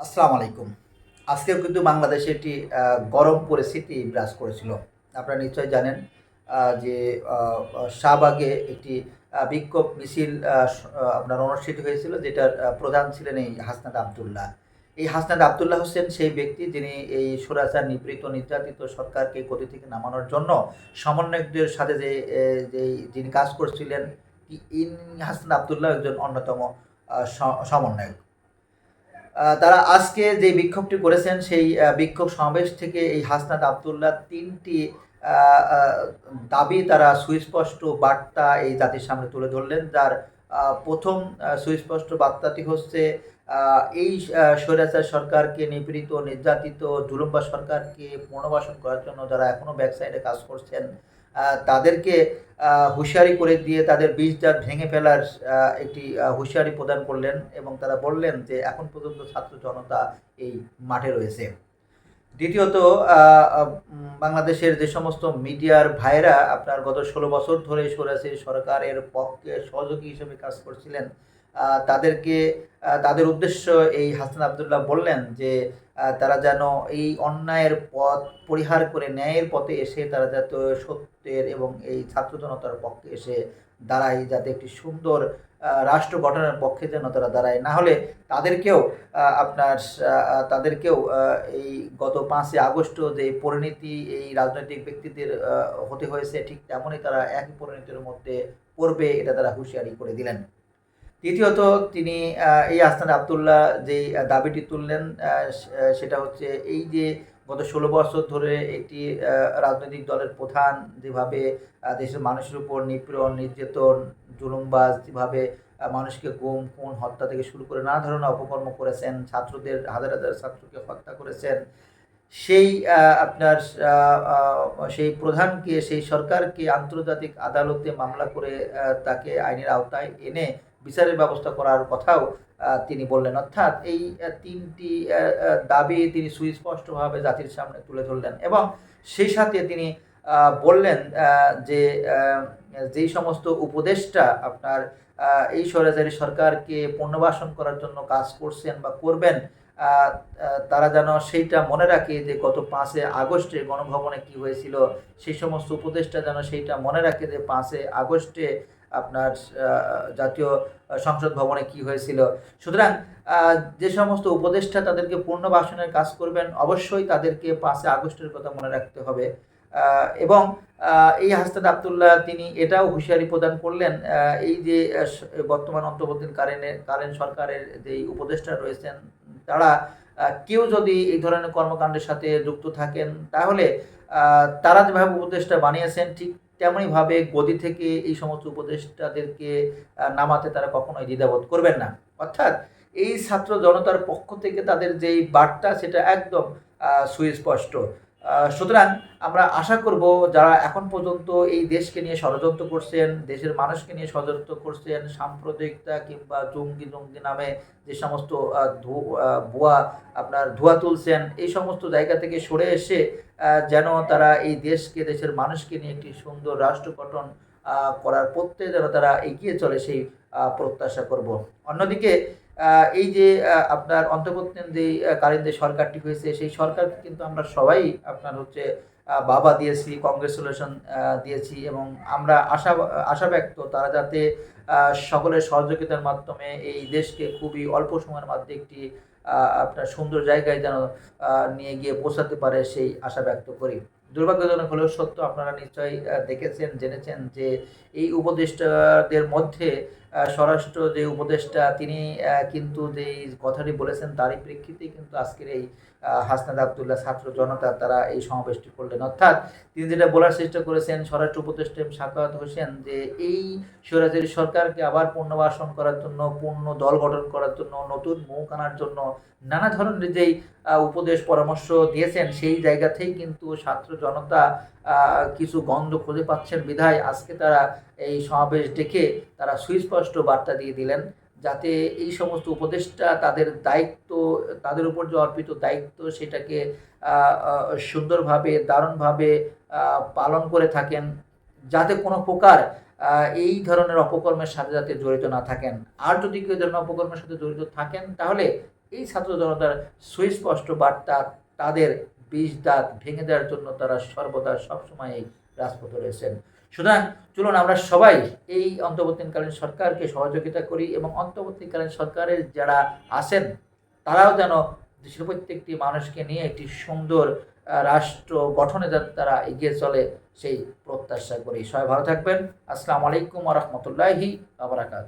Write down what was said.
আসসালামু আলাইকুম। আজকেও কিন্তু বাংলাদেশে একটি গরম পরিস্থিতি বিরাজ করেছিল। আপনারা নিশ্চয়ই জানেন যে শাহবাগে একটি বিক্ষোভ মিছিল আপনার অনুষ্ঠিত হয়েছিল, যেটার প্রধান ছিলেন এই হাসনাত আবদুল্লাহ। এই হাসনাত আবদুল্লাহ হোসেন সেই ব্যক্তি যিনি এই সুরাচার নিপীড়িত, নির্যাতিত সরকারকে গতি থেকে নামানোর জন্য সমন্বয়কদের সাথে যে যিনি কাজ করছিলেন, ইন হাসনাত আবদুল্লাহ একজন অন্যতম সমন্বয়ক। তারা আজকে যে বিক্ষোভটি করেছেন, সেই বিক্ষোভ সমাবেশ থেকে এই হাসনাত আবদুল্লাহ তিনটি দাবি তারা সুস্পষ্ট বার্তা এই জাতির সামনে তুলে ধরলেন। যার প্রথম সুস্পষ্ট বার্তাটি হচ্ছে এই স্বৈরাচার সরকারকে নিপীড়িত, নির্যাতিত জুলুম্বা সরকারকে পুনর্বাসন করার জন্য যারা এখনও ব্যাক সাইডে কাজ করছেন তাদেরকে হুঁশিয়ারি করে দিয়ে তাদের বীজ জাত ভেঙে ফেলার একটি হুঁশিয়ারি প্রদান করলেন এবং তারা বললেন যে এখন পর্যন্ত ছাত্র জনতা এই মাঠে রয়েছে। দ্বিতীয়ত বাংলাদেশের যে সমস্ত মিডিয়ার ভাইরা আপনার গত ষোলো বছর ধরে সরেছে সরকারের পক্ষে সহযোগী হিসেবে কাজ করছিলেন তাদেরকে তাদের উদ্দেশ্য এই হাসান আবদুল্লাহ বললেন যে তারা যেন এই অন্যায়ের পথ পরিহার করে ন্যায়ের পথে এসে তারা যাতে সত্যের এবং এই ছাত্র জনতার পক্ষে এসে দাঁড়ায়, যাতে একটি সুন্দর রাষ্ট্র গঠনের পক্ষে যেন তারা দাঁড়ায়। না হলে তাদেরকেও আপনার তাদেরকেও এই গত পাঁচই আগস্ট যে পরিণতি এই রাজনৈতিক ব্যক্তিদের হতে হয়েছে, ঠিক তেমনই তারা একই পরিণতির মধ্যে পড়বে, এটা তারা হুঁশিয়ারি করে দিলেন। তৃতীয়ত তিনি এই আস্তান আবদুল্লাহ আহ, দাবিটি তুললেন সেটা হচ্ছে এই যে গত ষোলো বছর ধরে একটি রাজনৈতিক দলের প্রধান যেভাবে দেশের মানুষের উপর নিপীড়ন নির্যাতন জুলুমবাজ যেভাবে মানুষকে গুম খুন হত্যা থেকে শুরু করে নানা ধরনের অপকর্ম করেছেন ছাত্রদের হাজার হাজার ছাত্রকে হত্যা করেছেন সেই আপনার সেই প্রধানকে সেই সরকারকে আন্তর্জাতিক আদালতে মামলা করে তাকে আইনের আওতায় এনে বিচারের ব্যবস্থা করার কথাও তিনি বললেন। অর্থাৎ এই তিনটি দাবি তিনি সুস্পষ্টভাবে জাতির সামনে তুলে ধরলেন এবং সেই সাথে তিনি বললেন যে যেই সমস্ত উপদেষ্টা আপনার এই স্বৈরাচারী সরকারকে পুনর্বাসন করার জন্য কাজ করছেন বা করবেন তারা যেন সেইটা মনে রাখে যে গত পাঁচে আগস্টে গণভবনে কি হয়েছিল, সেই সমস্ত উপদেষ্টা যেন সেইটা মনে রাখে যে পাঁচে আগস্টে আপনার জাতীয় সংসদ ভবনে কি হয়েছিল। সুতরাং যে সমস্ত উপদেষ্টা তাদেরকে পুনর্বাসনের কাজ করবেন, অবশ্যই তাদেরকে পাঁচে আগস্টের কথা মনে রাখতে হবে। এবং এই হাসনাত আবদুল্লাহ তিনি এটাও হুঁশিয়ারি প্রদান করলেন এই যে বর্তমান বর্তমান অন্তর্বর্তীকালীন কালীন সরকারের যে উপদেষ্টা রয়েছেন তারা কেউ যদি এই ধরনের কর্মকাণ্ডের সাথে যুক্ত থাকেন, তাহলে তারা যেভাবে উপদেষ্টা বানিয়েছেন, ঠিক তেমনইভাবে গদি থেকে এই সমস্ত উপদেষ্টাদেরকে নামাতে তারা কখনোই দ্বিধাবোধ করবেন না। অর্থাৎ এই ছাত্র জনতার পক্ষ থেকে তাদের যেই বার্তা, সেটা একদম সুস্পষ্ট। সুতরাং আমরা আশা করব যারা এখন পর্যন্ত এই দেশকে নিয়ে ষড়যন্ত্র করছেন, দেশের মানুষকে নিয়ে ষড়যন্ত্র করছেন, সাম্প্রদায়িকতা কিংবা জঙ্গি জঙ্গি নামে যে সমস্ত ভুয়া আপনার ধোয়া তুলছেন, এই সমস্ত জায়গা থেকে সরে এসে যেন তারা এই দেশকে, দেশের মানুষকে নিয়ে একটি সুন্দর রাষ্ট্র গঠন করার পথে যেন তারা এগিয়ে চলে সেই প্রত্যাশা করব। অন্যদিকে এই যে আপনার অন্তর্বর্তীন যে কালীন যে সরকারটি হয়েছে, সেই সরকারকে কিন্তু আমরা সবাই আপনার হচ্ছে বাবা দিয়েছি কংগ্রেচুলেশন দিয়েছি এবং আমরা আশা আশা ব্যক্ত তারা যাতে সকলের সহযোগিতার মাধ্যমে এই দেশকে খুবই অল্প সময়ের মধ্যে একটি আপনার সুন্দর জায়গায় যেন নিয়ে গিয়ে পৌঁছাতে পারে সেই আশা ব্যক্ত করি। দুর্ভাগ্যজনক হলেও সত্য, আপনারা নিশ্চয়ই দেখেছেন, জেনেছেন যে এই উপদেষ্টাদের মধ্যে স্বরাষ্ট্র যে উপদেষ্টা, তিনি কিন্তু যে কথাটি বলেছেন তারই প্রেক্ষিতেই কিন্তু আজকের এই হাসনাদ আবদুল্লাহ ছাত্র জনতা তারা এই সমাবেশটি করলেন। অর্থাৎ তিনি যেটা বলার চেষ্টা করেছেন, স্বরাষ্ট্র উপদেষ্টা সাকাত হোসেন, যে এই স্বরাজের সরকারকে আবার পুনর্বাসন করার জন্য, পূর্ণ দল গঠন করার জন্য, নতুন মুখ আনার জন্য নানা ধরনের যেই উপদেশ, পরামর্শ দিয়েছেন, সেই জায়গাতেই কিন্তু ছাত্র জনতা কিছু গন্ধ খুঁজে পাচ্ছেন। বিধায় আজকে তারা এই সমাবেশ ডেকে তারা সুস্পষ্ট বার্তা দিয়ে দিলেন যাতে এই সমস্ত উপদেষ্টা তাদের দায়িত্ব, তাদের উপর যে অর্পিত দায়িত্ব সেটাকে সুন্দরভাবে, দারুণভাবে পালন করে থাকেন যাতে কোনো প্রকার এই ধরনের অপকর্মের সাথে যাতে জড়িত না থাকেন। আর যদি কেউ ধরনের অপকর্মের সাথে জড়িত থাকেন, তাহলে এই ছাত্র জনতার সুস্পষ্ট বার্তা তাদের বিষ দাঁত ভেঙে দেওয়ার জন্য তারা সর্বদা সবসময় রাজপথে রয়েছেন। সুতরাং চলুন আমরা সবাই এই অন্তর্বর্তীকালীন সরকারকে সহযোগিতা করি এবং অন্তর্বর্তীকালীন সরকারের যারা আছেন, তারাও যেন দেশের প্রত্যেকটি মানুষকে নিয়ে একটি সুন্দর রাষ্ট্র গঠনে যাতে তারা এগিয়ে চলে সেই প্রত্যাশা করি। সবাই ভালো থাকবেন। আসসালামু আলাইকুম রহমতুল্লাহি আবরাকাত